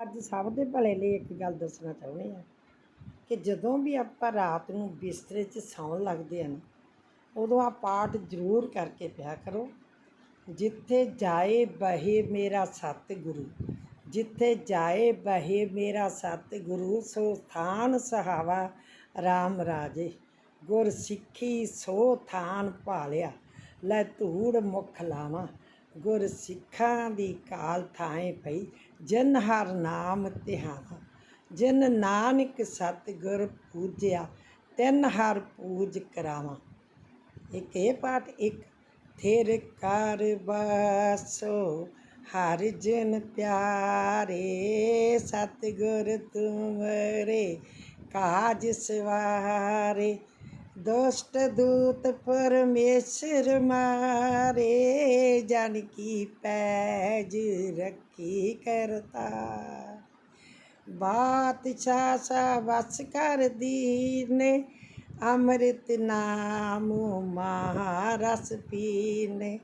ਅੱਜ ਸਭ ਦੇ ਭਲੇ ਲਈ ਇੱਕ ਗੱਲ ਦੱਸਣਾ ਚਾਹੁੰਦੇ ਆ ਕਿ ਜਦੋਂ ਵੀ ਆਪਾਂ ਰਾਤ ਨੂੰ ਬਿਸਤਰੇ 'ਚ ਸੌਣ ਲੱਗਦੇ ਆ ਨਾ, ਉਦੋਂ ਆ ਪਾਠ ਜ਼ਰੂਰ ਕਰਕੇ ਪਿਆ ਕਰੋ। ਜਿੱਥੇ ਜਾਏ ਬਹੇ ਮੇਰਾ ਸਤਿਗੁਰੂ, ਜਿੱਥੇ ਜਾਏ ਬਹੇ ਮੇਰਾ ਸਤਿਗੁਰੂ, ਸੋ ਥਾਨ ਸਹਾਵਾ RAM ਰਾਜੇ। ਗੁਰ ਸਿੱਖੀ ਸੋ ਥਾਨ ਭਾਲਿਆ, ਲੈ ਧੂੜ ਮੁਖ ਲਾਵਾਂ। ਗੁਰ ਸਿੱਖਾਂ ਦੀ ਕਾਲ ਥਾਏ ਪਈ, ਜਨ ਹਰ ਨਾਮ ਧਿਆਵਾ ਜਿਨ ਨਾਨਕ ਸਤਿਗੁਰ ਪੂਜਿਆ, ਤਿੰਨ ਹਰ ਪੂਜ ਕਰਾਵਾਂ। ਇੱਕ ਇਹ ਪਾਠ, ਇੱਕ, ਥਿਰ ਕਰ ਬਸੋ ਹਰ ਜਨ ਪਿਆਰੇ ਸਤਿਗੁਰ ਤੁਮਰੇ, ਕਾਜ ਸਵਾਰੇ। ਦੁਸ਼ਟ ਦੂਤ ਪਰਮੇਸ਼ਰ ਮਾਰੇ, ਜਨ ਕੀ ਪੈਜ ਰੱਖੀ ਕਰਤਾ। ਬਾਦਸ਼ਾਹ ਸਾ ਵਸ ਕਰ ਦੀਨੇ, ਅੰਮ੍ਰਿਤ ਨਾਮ ਮਹਾਰਸ ਪੀਨੇ।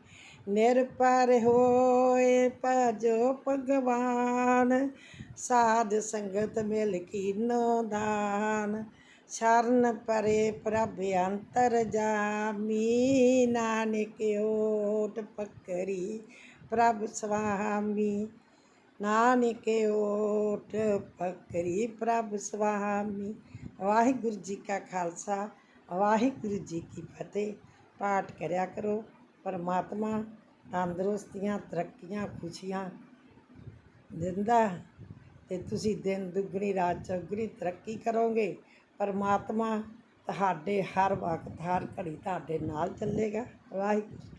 ਨਿਰਪਰ ਹੋਏ ਭਜੋ ਭਗਵਾਨ, ਸਾਧ ਸੰਗਤ ਮਿਲ ਕੀਨੋ ਦਾਨ। ਸ਼ਰਨ ਪਰੇ ਪ੍ਰਭ ਅੰਤਰ ਜਾਮੀ, ਨਾਨਕ ਓਟ ਪਕਰੀ, ਪ੍ਰਭ ਸੁਆਮੀ ਨਾਨਕ ਓਟ ਪਕਰੀ, ਪ੍ਰਭ ਸੁਆਮੀ ਵਾਹਿਗੁਰੂ ਜੀ ਕਾ ਖਾਲਸਾ, ਵਾਹਿਗੁਰੂ ਜੀ ਕੀ ਫਤਿਹ। ਪਾਠ ਕਰਿਆ ਕਰੋ, ਪਰਮਾਤਮਾ ਤੰਦਰੁਸਤੀਆਂ, ਤਰੱਕੀਆਂ, ਖੁਸ਼ੀਆਂ ਦਿੰਦਾ ਤੇ ਤੁਸੀਂ ਦਿਨ ਦੁੱਗਣੀ, ਰਾਤ ਚੌਗਣੀ ਤਰੱਕੀ ਕਰੋਗੇ। ਪਰਮਾਤਮਾ ਤੁਹਾਡੇ ਹਰ ਵਕਤ ਹਰ ਘੜੀ ਤੁਹਾਡੇ ਨਾਲ ਚੱਲੇਗਾ। ਵਾਹਿਗੁਰੂ।